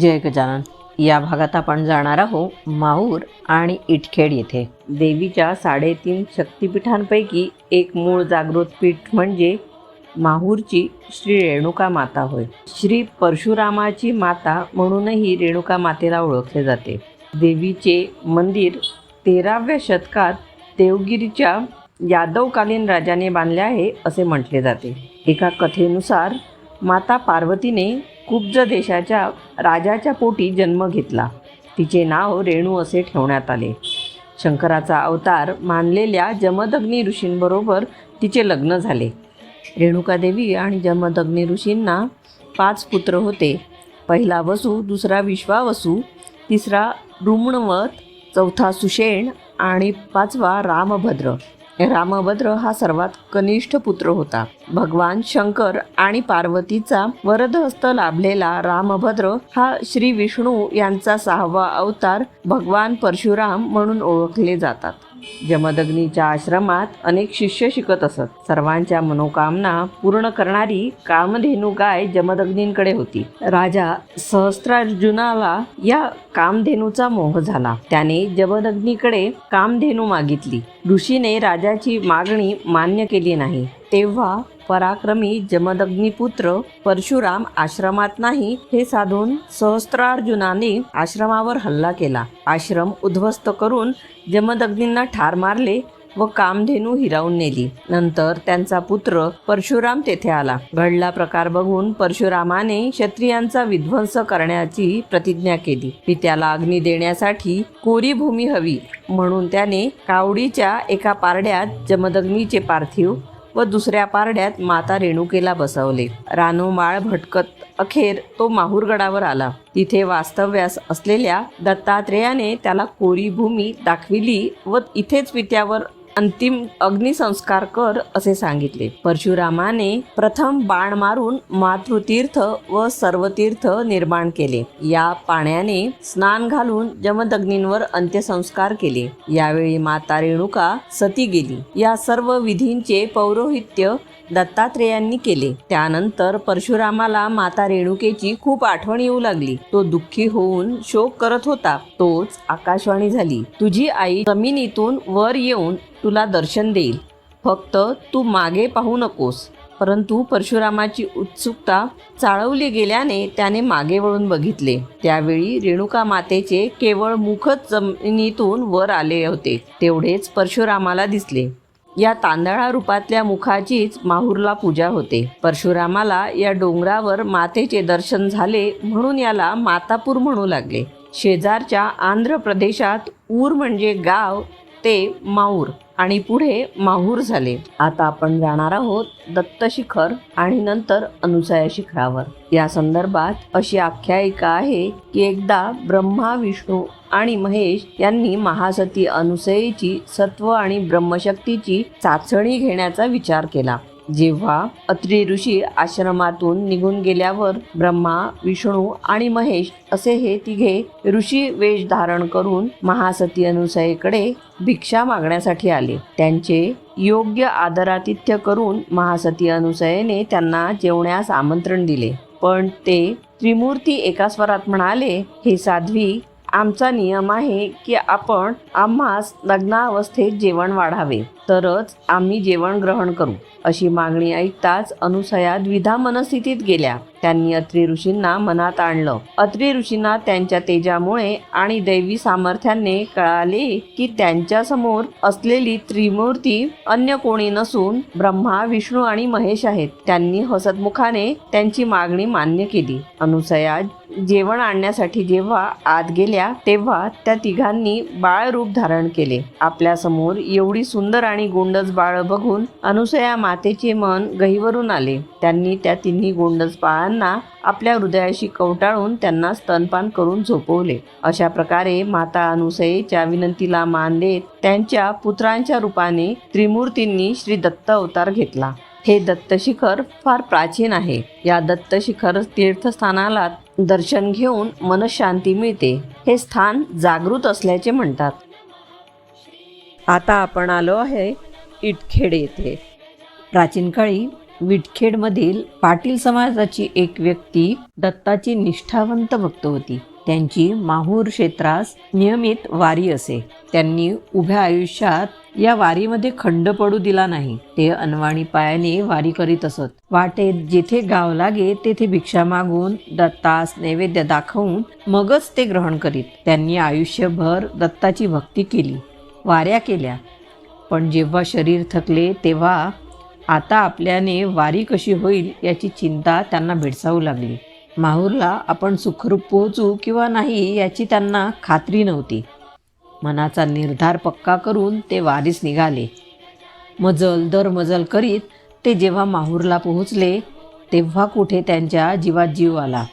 जय गजानन. या भागात आपण जाणार आहोत माहूर आणि इटखेड येथे. देवीच्या साडेतीन शक्तिपीठांपैकी एक मूळ जागृत पीठ म्हणजे माहूरची श्री रेणुका माता होय. श्री परशुरामाची माता म्हणूनही रेणुका मातेला ओळखले जाते. देवीचे मंदिर तेराव्या शतकात देवगिरीच्या यादवकालीन राजाने बांधले आहे असे म्हटले जाते. एका कथेनुसार माता पार्वतीने कुब्ज देशाच्या राजाच्या पोटी जन्म घेतला. तिचे नाव रेणू असे ठेवण्यात आले. शंकराचा अवतार मानलेल्या जमदग्नी ऋषींबरोबर तिचे लग्न झाले. रेणुकादेवी आणि जमदग्नी ऋषींना पाच पुत्र होते. पहिला वसू दुसरा विश्वावसू तिसरा रुमणवत चौथा सुषेण आणि पाचवा रामभद्र. रामभद्र हा सर्वात कनिष्ठ पुत्र होता. भगवान शंकर आणि पार्वतीचा वरदहस्त लाभलेला रामभद्र हा श्री विष्णू यांचा सहावा अवतार भगवान परशुराम म्हणून ओळखले जातात. जमदग्नीच्या आश्रमात अनेक शिष्य शिकत असत. सर्वांच्या मनोकामना पूर्ण करणारी कामधेनू गाय जमदग्नींकडे होती. राजा सहस्त्रार्जुनाला या कामधेनूचा मोह झाला. त्याने जमदग्नीकडे कामधेनू मागितली. ऋषीने राजाची मागणी मान्य केली नाही. तेव्हा पराक्रमी जमदग्निपुत्र परशुराम आश्रमात नाही हे साधून सहस्त्रार्जुनाने आश्रमावर हल्ला केला. आश्रम उद्ध्वस्त करून जमदग्नींना ठार मारले व कामधेनू हिरावून नेली. नंतर त्यांचा पुत्र परशुराम तेथे आला. घडला प्रकार बघून परशुरामाने क्षत्रियांचा विध्वंस करण्याची प्रतिज्ञा केली. पित्याला अग्नी देण्यासाठी कोरी भूमी हवी म्हणून त्याने कावडीच्या एका पारड्यात जमदग्नीचे पार्थिव व दुसऱ्या पारड्यात माता रेणुकेला बसवले. रानोमाळ भटकत अखेर तो माहूरगडावर आला. तिथे वास्तव्यास असलेल्या दत्तात्रेयाने त्याला कोरी भूमी दाखविली व इथेच पित्यावर अंतिम अग्निसंस्कार कर असे सांगितले. परशुरामाने प्रथम बाण मारून मातृतीर्थ व सर्वतीर्थ निर्माण केले. या पाण्याने स्नान घालून जमदग्नींवर अंत्यसंस्कार केले. यावेळी माता रेणुका सती गेली. या सर्व विधींचे पौरोहित्य दत्तात्रेयांनी केले. त्यानंतर परशुरामाला माता रेणुकेची खूप आठवण येऊ लागली. तो दुःखी होऊन शोक करत होता. तोच आकाशवाणी झाली. तुझी आई जमिनीतून वर येऊन तुला दर्शन देईल. फक्त तू मागे पाहू नकोस. परंतु परशुरामाची उत्सुकता चाळवली गेल्याने त्याने मागे वळून बघितले. त्यावेळी रेणुका मातेचे केवळ मुखच जमिनीतून वर आले होते. तेवढेच परशुरामाला दिसले. या तांदळा रूपातल्या मुखाचीच माहूरला पूजा होते. परशुरामाला या डोंगरावर मातेचे दर्शन झाले म्हणून याला मातापूर म्हणू लागले. शेजारच्या आंध्र प्रदेशात ऊर म्हणजे गाव ते माऊर आणि पुढे माहूर झाले. आता आपण जाणार आहोत दत्त शिखर आणि नंतर अनुसया शिखरावर. या संदर्भात अशी आख्यायिका आहे की एकदा ब्रह्मा विष्णू आणि महेश यांनी महासती अनुसयेची सत्व आणि ब्रह्मशक्तीची चाचणी घेण्याचा विचार केला. जेव्हा अत्रि ऋषी आश्रमातून निघून गेल्यावर ब्रह्मा विष्णू आणि महेश असे हे तिघे ऋषी वेश धारण करून महासती अनुसयेकडे भिक्षा मागण्यासाठी आले. त्यांचे योग्य आदरातिथ्य करून महासती अनुसयेने त्यांना जेवण्यास आमंत्रण दिले. पण ते त्रिमूर्ती एका स्वरात म्हणाले हे साध्वी आमचा नियम आहे की आपण आम्हास लग्नावस्थेत जेवण वाढावे. तरच आम्ही जेवण ग्रहण करू अशी मागणी ऐकताच अनुसया द्विधा मनस्थितीत गेल्या. त्यांनी अत्रि ऋषींना मनात आणलं. अत्रि ऋषींना त्यांच्या तेजामुळे आणि दैवी सामर्थ्याने कळाले की त्यांच्यासमोर असलेली त्रिमूर्ती अन्य कोणी नसून ब्रह्मा विष्णू आणि महेश आहेत. त्यांनी हसतमुखाने त्यांची मागणी मान्य केली. अनुसया जेवण आणण्यासाठी जेव्हा आत गेल्या तेव्हा त्या तिघांनी बाळ रूप धारण केले. आपल्यासमोर एवढी सुंदर आणि गोंडस बाळ बघून अनुसया मातेचे मन गहीवरून आले. त्यांनी त्या तिन्ही गोंडस बाळांना आपल्या हृदयाशी कवटाळून त्यांना स्तनपान करून झोपवले. अशा प्रकारे माता अनुसयेच्या विनंतीला मान देत त्यांच्या पुत्रांच्या रूपाने त्रिमूर्तींनी श्री दत्त अवतार घेतला. हे दत्तशिखर फार प्राचीन आहे. या दत्तशिखर तीर्थस्थानाला दर्शन घेऊन मनशांती मिळते. हे स्थान जागृत असल्याचे म्हणतात. आता आपण आलो आहे इटखेड येथे. प्राचीन काळी विटखेडमधील पाटील समाजाची एक व्यक्ती दत्ताची निष्ठावंत भक्त होती. त्यांची माहूर क्षेत्रास नियमित वारी असे. त्यांनी उभ्या आयुष्यात या वारीमध्ये खंड पडू दिला नाही. ते अनवाणी पायाने वारी करीत असत. वाटेत जेथे गाव लागे तेथे भिक्षा मागून दत्तास नैवेद्य दाखवून मगच ते ग्रहण करीत. त्यांनी आयुष्यभर दत्ताची भक्ती केली वाऱ्या केल्या. पण जेव्हा शरीर थकले तेव्हा आता आपल्याने वारी कशी होईल याची चिंता त्यांना भेडसावू लागली. माहूरला आपण सुखरूप पोहोचू किंवा नाही याची त्यांना खात्री नव्हती. मनाचा निर्धार पक्का करून ते वारीस निघाले. मजल दर मजल करीत ते जेव्हा माहूरला पोहोचले तेव्हा कुठे त्यांच्या जीवात जीव आला.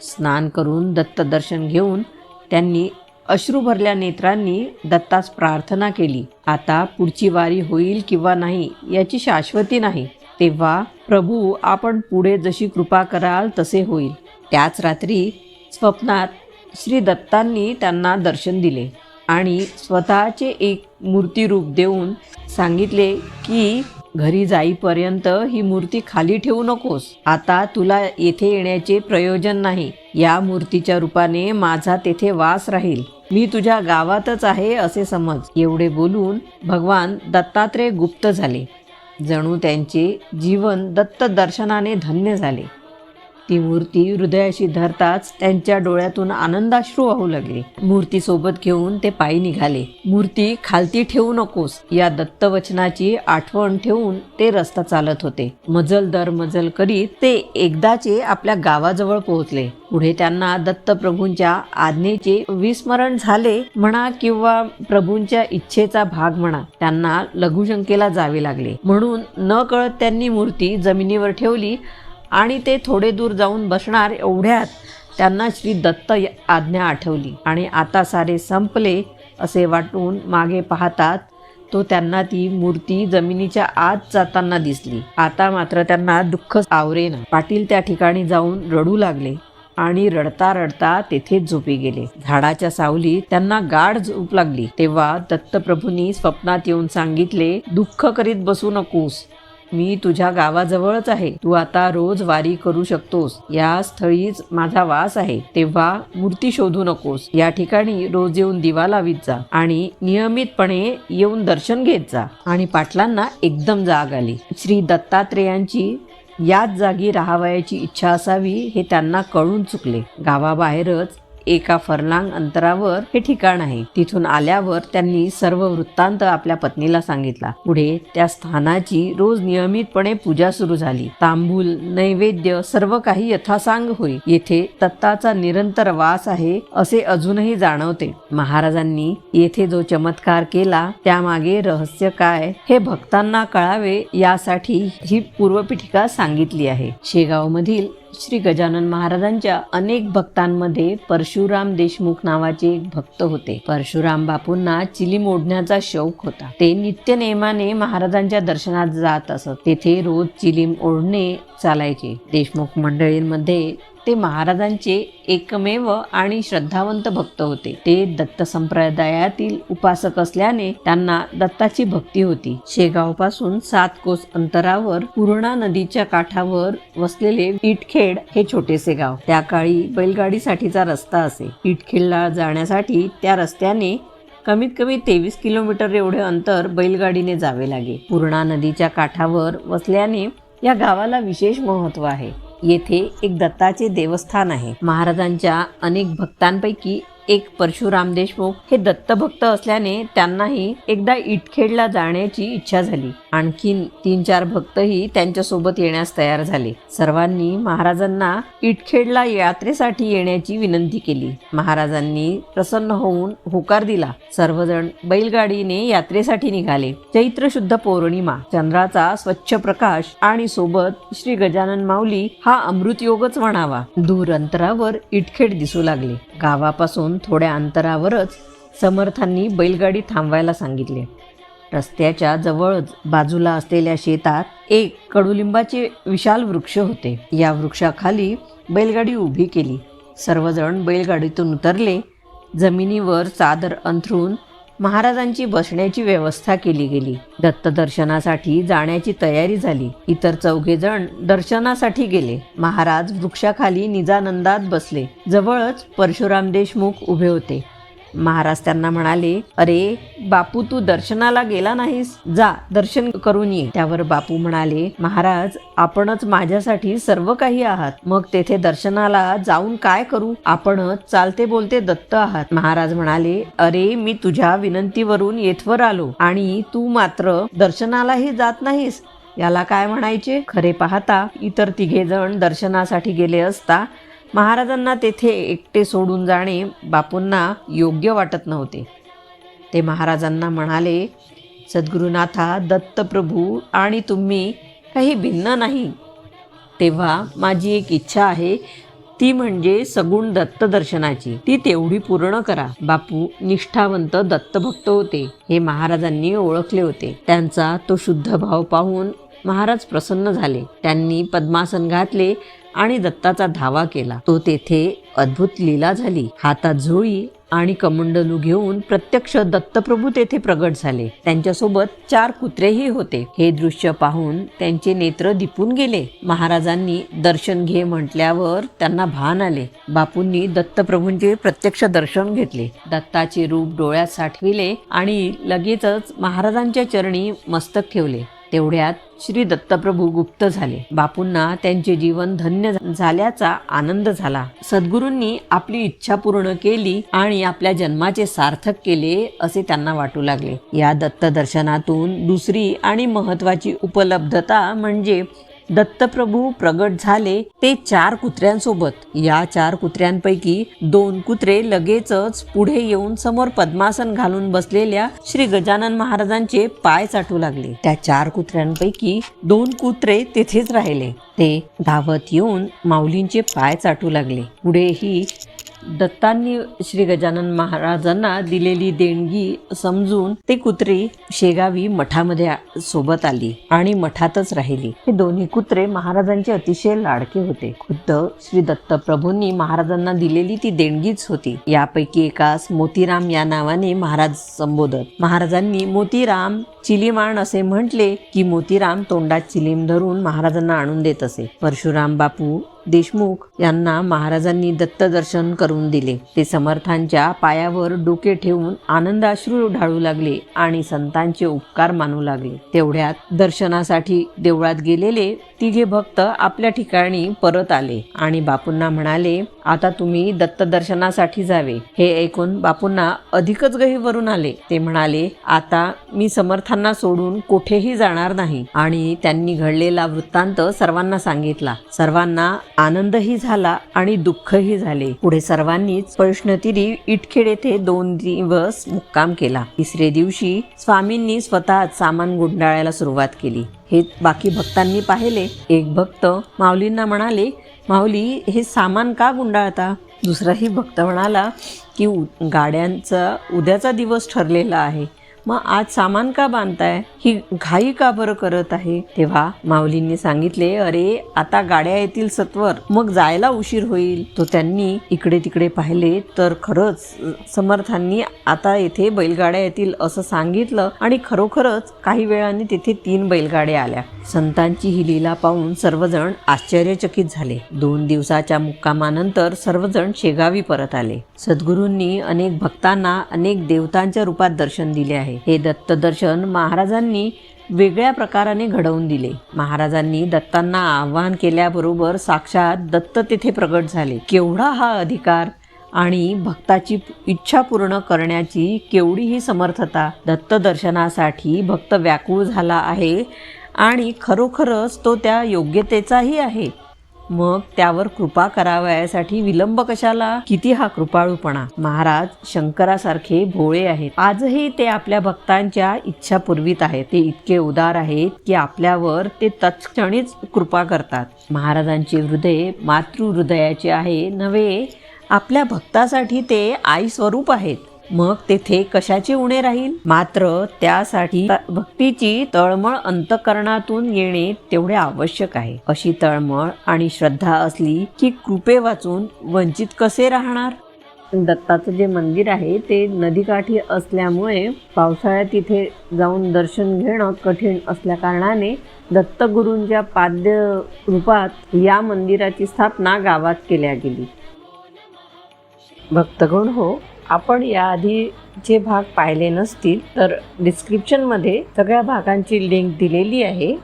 स्नान करून दत्तदर्शन घेऊन त्यांनी अश्रू भरल्या नेत्रांनी दत्तास प्रार्थना केली आता पुढची वारी होईल किंवा नाही याची शाश्वती नाही. तेव्हा प्रभू आपण पुढे जशी कृपा कराल तसे होईल. त्याच रात्री स्वप्नात श्री दत्तांनी त्यांना दर्शन दिले. आणि स्वतःचे एक मूर्तिरूप देऊन सांगितले की घरी जाईपर्यंत ही मूर्ती खाली ठेवू नकोस. आता तुला येथे येण्याचे प्रयोजन नाही. या मूर्तीच्या रूपाने माझा तेथे वास राहील. मी तुझ्या गावातच आहे असे समज. एवढे बोलून भगवान दत्तात्रय गुप्त झाले. जणू त्यांचे जीवन दत्त दर्शनाने धन्य झाले. ती मूर्ती हृदयाशी धरताच त्यांच्या डोळ्यातून आनंदाश्रू वाहू लागले. मूर्ती सोबत घेऊन ते पायी निघाले. मूर्ती खालती ठेवू नकोस या दत्तवचनाची आठवण ठेवून ते रस्ता चालत होते. मजल दर मजल करीत ते एकदाचे आपल्या गावाजवळ पोहोचले. पुढे त्यांना दत्त प्रभूंच्या आज्ञेचे विस्मरण झाले म्हणा किंवा प्रभूंच्या इच्छेचा भाग म्हणा त्यांना लघुशंकेला जावे लागले. म्हणून न कळत त्यांनी मूर्ती जमिनीवर ठेवली आणि ते थोडे दूर जाऊन बसणार एवढ्यात त्यांना श्री दत्त आज्ञा आठवली. आणि आता सारे संपले असे वाटून मागे पाहतात तो त्यांना ती मूर्ती जमिनीच्या आत जाताना दिसली. आता मात्र त्यांना दुःख आवरेना. पाटील त्या ठिकाणी जाऊन रडू लागले आणि रडता रडता तेथेच झोपी गेले. झाडाच्या सावलीत त्यांना गाढ झोप लागली. तेव्हा दत्तप्रभूंनी स्वप्नात येऊन सांगितले दुःख करीत बसू नकोस. मी तुझ्या गावाजवळच आहे. तू आता रोज वारी करू शकतोस. या स्थळीच माझा वास आहे. तेव्हा मूर्ती शोधू नकोस. या ठिकाणी रोज येऊन दिवा लावीत जा आणि नियमितपणे येऊन दर्शन घेत जा. आणि पाटलांना एकदम जाग आली. श्री दत्तात्रेयांची याच जागी राहावयाची इच्छा असावी हे त्यांना कळून चुकले. गावाबाहेरच एका फरलांग अंतरावर हे ठिकाण आहे. तिथून आल्यावर त्यांनी सर्व वृत्तांत आपल्या पत्नीला सांगितला. पुढे त्या स्थानाची रोज नियमितपणे पूजा सुरू झाली. तांबूल नैवेद्य सर्व काही यथासांग होई येथे तत्ताचा निरंतर वास आहे असे अजूनही जाणवते. महाराजांनी येथे जो चमत्कार केला त्यामागे रहस्य काय हे भक्तांना कळावे यासाठी ही पूर्वपीठिका सांगितली आहे. शेगाव मधील श्री गजानन महाराजांच्या अनेक भक्तांमध्ये परशुराम देशमुख नावाचे एक भक्त होते. परशुराम बापूंना चिली ओढण्याचा शौक होता. ते नित्य नेमाने महाराजांच्या दर्शनात जात असत. तेथे रोज चिलीम ओढणे चालायचे. देशमुख मंडळींमध्ये ते महाराजांचे एकमेव आणि श्रद्धावंत भक्त होते. ते दत्त संप्रदायातील उपासक असल्याने त्यांना दत्ताची भक्ती होती. शेगावपासून सात कोस अंतरावर पूर्णा नदीच्या काठावर वसलेले इटखेड हे छोटेसे गाव. त्या काळी बैलगाडीसाठीचा रस्ता असे. इटखेडला जाण्यासाठी त्या रस्त्याने कमीत कमी तेवीस किलोमीटर एवढे अंतर बैलगाडीने जावे लागे. पूर्णा नदीच्या काठावर वसल्याने या गावाला विशेष महत्त्व आहे. येथे एक दत्ताचे देवस्थान आहे. महाराजांच्या अनेक भक्तांपैकी एक परशुराम देशमुख हे दत्तभक्त असल्याने त्यांनाही एकदा इटखेडला जाण्याची इच्छा झाली. आणखीन तीन चार भक्तही त्यांच्यासोबत येण्यास तयार झाले. सर्वांनी महाराजांना इटखेडला यात्रेसाठी येण्याची विनंती केली. महाराजांनी प्रसन्न होऊन होकार दिला. सर्वजण बैलगाडीने यात्रेसाठी निघाले. चैत्र शुद्ध पौर्णिमा. चंद्राचा स्वच्छ प्रकाश आणि सोबत श्री गजानन माऊली हा अमृतयोगच म्हणावा. दूर अंतरावर इटखेड दिसू लागले. गावापासून थोड्या अंतरावरच समर्थांनी बैलगाडी थांबवायला सांगितले. रस्त्याच्या जवळच बाजूला असलेल्या शेतात एक कडुलिंबाचे विशाल वृक्ष होते. या वृक्षाखाली बैलगाडी उभी केली. सर्वजण बैलगाडीतून उतरले. जमिनीवर चादर अंथरून महाराजांची बसण्याची व्यवस्था केली गेली. दत्त दर्शनासाठी जाण्याची तयारी झाली. इतर चौघे जण दर्शनासाठी गेले. महाराज वृक्षाखाली निजानंदात बसले. जवळच परशुराम देशमुख उभे होते. महाराज त्यांना म्हणाले अरे बापू तू दर्शनाला गेला नाहीस. जा दर्शन करून ये. त्यावर बापू म्हणाले महाराज आपणच माझ्यासाठी सर्व काही आहात. मग तेथे दर्शनाला जाऊन काय करू? आपणच चालते बोलते दत्त आहात. महाराज म्हणाले अरे मी तुझ्या विनंतीवरून येथवर आलो आणि तू मात्र दर्शनालाही जात नाहीस. याला काय म्हणायचे? खरे पाहता इतर तिघे जण दर्शनासाठी गेले असता महाराजांना तेथे एकटे सोडून जाणे बापूंना योग्य वाटत नव्हते. ते महाराजांना म्हणाले सद्गुरुनाथा दत्तप्रभू आणि तुम्ही काही भिन्न नाही. तेव्हा माझी एक इच्छा आहे ती म्हणजे सगुण दत्त दर्शनाची. ती तेवढी पूर्ण करा. बापू निष्ठावंत दत्तभक्त होते. हे महाराजांनी ओळखले होते. त्यांचा तो शुद्ध भाव पाहून महाराज प्रसन्न झाले. त्यांनी पद्मासन घातले आणि दत्ताचा धावा केला. तो तेथे अद्भुत लीला झाली. हातात झोळी आणि कमंडलू घेऊन प्रत्यक्ष दत्तप्रभू तेथे प्रगट झाले. त्यांच्यासोबत चार कुत्रेही होते. हे दृश्य पाहून त्यांचे नेत्र दिपून गेले. महाराजांनी दर्शन घे म्हटल्यावर त्यांना भान आले. बापूंनी दत्तप्रभूंचे प्रत्यक्ष दर्शन घेतले. दत्ताचे रूप डोळ्यात साठविले आणि लगेचच महाराजांच्या चरणी मस्तक ठेवले. तेवढ्यात श्री दत्तप्रभू गुप्त झाले. बापूंना त्यांचे जीवन धन्य झाल्याचा आनंद झाला. सद्गुरूंनी आपली इच्छा पूर्ण केली आणि आपल्या जन्माचे सार्थक केले असे त्यांना वाटू लागले. या दत्त दर्शनातून दुसरी आणि महत्वाची उपलब्धता म्हणजे दत्तप्रभू प्रगट झाले ते चार कुत्र्यांसोबत. या चार कुत्र्यांपैकी दोन कुत्रे लगेचच पुढे येऊन समोर पद्मासन घालून बसलेल्या श्री गजानन महाराजांचे पाय चाटू लागले. त्या चार कुत्र्यांपैकी दोन कुत्रे तेथेच राहिले. ते धावत येऊन माऊलींचे पाय चाटू लागले. पुढेही दत्तांनी श्री गजानन महाराजांना दिलेली देणगी समजून ते कुत्री शेगावी मठामध्ये सोबत आली आणि मठातच राहिली. हे दोन्ही कुत्रे महाराजांचे अतिशय लाडके होते. खुद्द श्री दत्त प्रभूंनी महाराजांना दिलेली ती देणगीच होती. यापैकी एकास मोतीराम या नावाने महाराज संबोधत. महाराजांनी मोतीराम चिलीमान असे म्हटले की मोतीराम तोंडात चिलीम धरून महाराजांना आणून देत असे. परशुराम बापू देशमुख यांना महाराजांनी दत्तदर्शन करून दिले. ते समर्थांच्या पायावर डोके ठेवून आनंदाश्रू ढाळू लागले आणि संतांचे उपकार मानू लागले. तेवढ्यात दर्शनासाठी देवळात गेलेले तिघे भक्त आपल्या ठिकाणी परत आले आणि बापूंना म्हणाले आता तुम्ही दत्तदर्शनासाठी जावे. हे ऐकून बापूंना अधिकच गहीवरून आले. ते म्हणाले आता मी समर्थांना सोडून कुठेही जाणार नाही. आणि त्यांनी घडलेला वृत्तांत सर्वांना सांगितला. सर्वांना आनंदही झाला आणि दुःखही झाले. पुढे सर्वांनीच पैष्णतिरी इटखेड येथे दोन दिवस मुक्काम केला. तिसरे दिवशी स्वामींनी स्वतः सामान गुंडाळायला सुरुवात केली. हे बाकी भक्तांनी पाहिले. एक भक्त माऊलींना म्हणाले माऊली हे सामान का गुंडाळता? दुसराही भक्त म्हणाला की गाड्यांचा उद्याचा दिवस ठरलेला आहे. मग आज सामान का बांधताय? ही घाई का बरं करत आहे? तेव्हा माऊलींनी सांगितले अरे आता गाड्या येतील सत्वर मग जायला उशीर होईल. तो त्यांनी इकडे तिकडे पाहिले तर खरंच समर्थांनी आता येथे बैलगाड्या येतील असं सांगितलं आणि खरोखरच काही वेळाने तिथे तीन बैलगाड्या आल्या. संतांची ही लीला पाहून सर्वजण आश्चर्यचकित झाले. दोन दिवसाच्या मुक्कामानंतर सर्वजण शेगावी परत आले. सद्गुरूंनी अनेक भक्तांना अनेक देवतांच्या रूपात दर्शन दिले आहे. हे दत्त दर्शन महाराजांनी वेगळ्या प्रकाराने घडवून दिले. महाराजांनी दत्तांना आव्हान केल्याबरोबर साक्षात दत्त तेथे प्रगट झाले. केवढा हा अधिकार आणि भक्ताची इच्छा पूर्ण करण्याची केवढीही समर्थता दत्त दर्शनासाठी भक्त व्याकुळ झाला आहे आणि खरोखरच तो त्या योग्यतेचाही आहे. मग त्यावर कृपा करावयासाठी विलंब कशाला? किती हा कृपाळूपणा? महाराज शंकरासारखे भोळे आहेत. आजही ते आपल्या भक्तांच्या इच्छा पुरवीत आहेत. ते इतके उदार आहेत की आपल्यावर ते तत्क्षणीच कृपा करतात. महाराजांचे हृदय मातृहृदयाचे आहे. नव्हे आपल्या भक्तासाठी ते आई स्वरूप आहेत. मग तेथे कशाचे उणे राहील? मात्र त्यासाठी भक्तीची तळमळ अंतकरणातून येणे तेवढे आवश्यक आहे. अशी तळमळ आणि श्रद्धा असली की कृपे वाचून वंचित कसे राहणार? दत्ताचं जे मंदिर आहे ते नदीकाठी असल्यामुळे पावसाळ्यात तिथे जाऊन दर्शन घेणं कठीण असल्याकारणाने दत्तगुरूंच्या पाद्य रूपात या मंदिराची स्थापना गावात केल्या गेली. भक्तगण हो आपण याआधीचे भाग पाहिले नसतील तर डिस्क्रिप्शनमध्ये सगळ्या भागांची लिंक दिलेली आहे.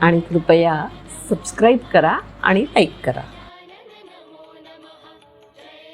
आणि कृपया सबस्क्राईब करा आणि लाईक करा.